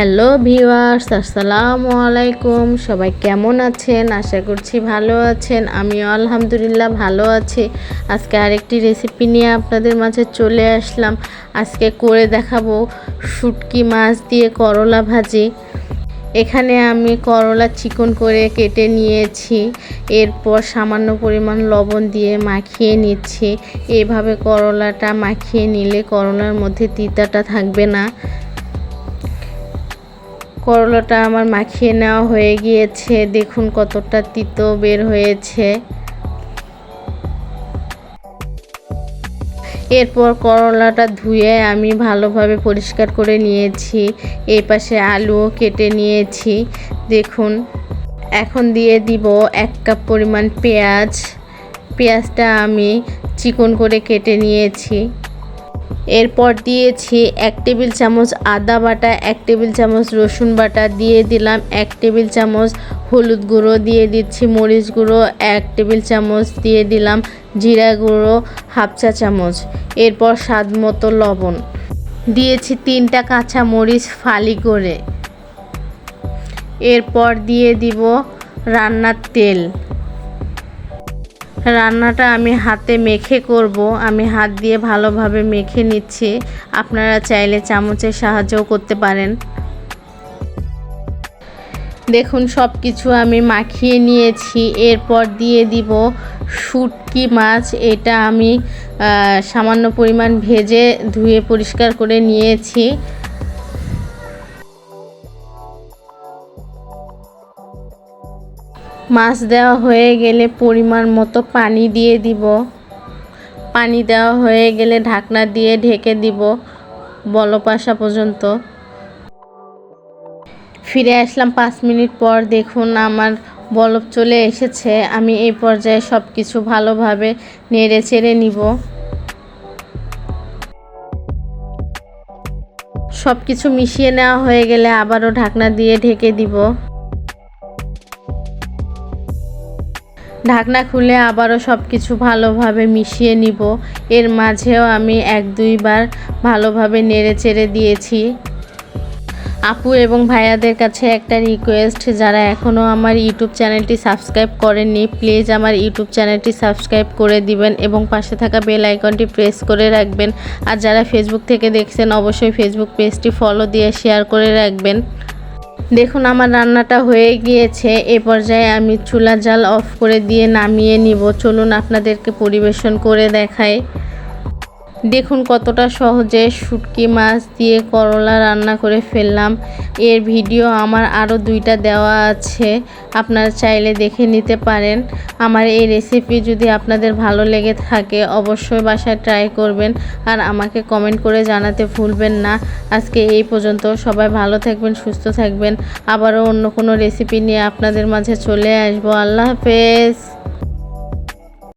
Hello viewers, আসসালামু আলাইকুম। সবাই কেমন আছেন? আশা করছি ভালো আছেন। আমিও আলহামদুলিল্লাহ ভালো আছি। আজকে আরেকটি রেসিপি নিয়ে আপনাদের মাঝে চলে আসলাম। আজকে করে দেখাবো শুটকি মাছ দিয়ে করলা ভাজি। এখানে আমি করলা চিকন করে কেটে নিয়েছি। এরপর সামান্য পরিমাণ লবণ দিয়ে মাখিয়ে নিচ্ছি। এভাবে করলাটা মাখিয়ে নিলে করলার মধ্যে তিতাটা থাকবে না। করলাটা আমার মাখিয়ে নেওয়া হয়ে গিয়েছে। দেখুন কতটা তিতো বের হয়েছে। এরপর করলাটা ধুয়ে আমি ভালোভাবে পরিষ্কার করে নিয়েছি। এই পাশে আলুও কেটে নিয়েছি। দেখুন, এখন দিয়ে দিব এক কাপ পরিমাণ পেঁয়াজ। পেঁয়াজটা আমি চিকন করে কেটে নিয়েছি। এরপর দিয়েছি এক টেবিল চামচ আদা বাটা, এক টেবিল চামচ রসুন বাটা, দিয়ে দিলাম এক টেবিল চামচ হলুদ গুঁড়ো, দিয়ে দিচ্ছি মরিচ গুঁড়ো, এক টেবিল চামচ, দিয়ে দিলাম জিরা গুঁড়ো, হাফ চা চামচ, এরপর স্বাদ মতো লবণ। দিয়েছি তিনটা কাঁচা মরিচ ফালি করে। এরপর দিয়ে দিব রান্নার তেল। রান্নাটা আমি হাতে মেখে করব। আমি হাত দিয়ে ভালোভাবে মেখে নিচ্ছি। আপনারা চাইলে চামচের সাহায্যও করতে পারেন। দেখুন সব কিছু আমি মাখিয়ে নিয়েছি। এরপর দিয়ে দিব শুটকি মাছ। এটা আমি সামান্য পরিমাণ ভেজে ধুয়ে পরিষ্কার করে নিয়েছি। মাছ দেওয়া হয়ে গেলে পরিমাণ মতো পানি দিয়ে দিব। পানি দেওয়া হয়ে গেলে ঢাকনা দিয়ে ঢেকে দিব বলপাশা পর্যন্ত। ফিরে আসলাম পাঁচ মিনিট পর, দেখুন আমার বলব চলে এসেছে। আমি এই পর্যায়ে সব কিছু ভালোভাবে নেড়ে চেড়ে নিব। সব কিছু মিশিয়ে নেওয়া হয়ে গেলে আবারও ঢাকনা দিয়ে ঢেকে দিব। ঢাকনা খুলে আবারও সব কিছু ভালোভাবে মিশিয়ে নিব। এর মাঝেও আমি এক দুইবার ভালোভাবে নেড়ে চেড়ে দিয়েছি। আপু এবং ভাইয়াদের কাছে একটা রিকোয়েস্ট যারা এখনও আমার ইউটিউব চ্যানেলটি সাবস্ক্রাইব করেননি প্লিজ আমার ইউটিউব চ্যানেলটি সাবস্ক্রাইব করে দিবেন এবং পাশে থাকা বেল আইকনটি প্রেস করে রাখবেন। আর যারা ফেসবুক থেকে দেখছেন, অবশ্যই ফেসবুক পেজটি ফলো দিয়ে শেয়ার করে রাখবেন। দেখুন, আমার রান্নাটা হয়ে গিয়েছে। এ পর্যায়ে আমি চুলা জাল অফ করে দিয়ে নামিয়ে নিব। চলুন আপনাদেরকে পরিবেশন করে দেখাই। দেখুন কতটা সহজে শুটকি মাছ দিয়ে করলা রান্না করে ফেললাম। এর ভিডিও আমার আরও দুইটা দেওয়া আছে, আপনারা চাইলে দেখে নিতে পারেন। আমার এই রেসিপি যদি আপনাদের ভালো লেগে থাকে, অবশ্যই বাসায় ট্রাই করবেন আর আমাকে কমেন্ট করে জানাতে ভুলবেন না। আজকে এই পর্যন্ত, সবাই ভালো থাকবেন, সুস্থ থাকবেন। আবারও অন্য কোনো রেসিপি নিয়ে আপনাদের মাঝে চলে আসব। আল্লাহ হাফেজ।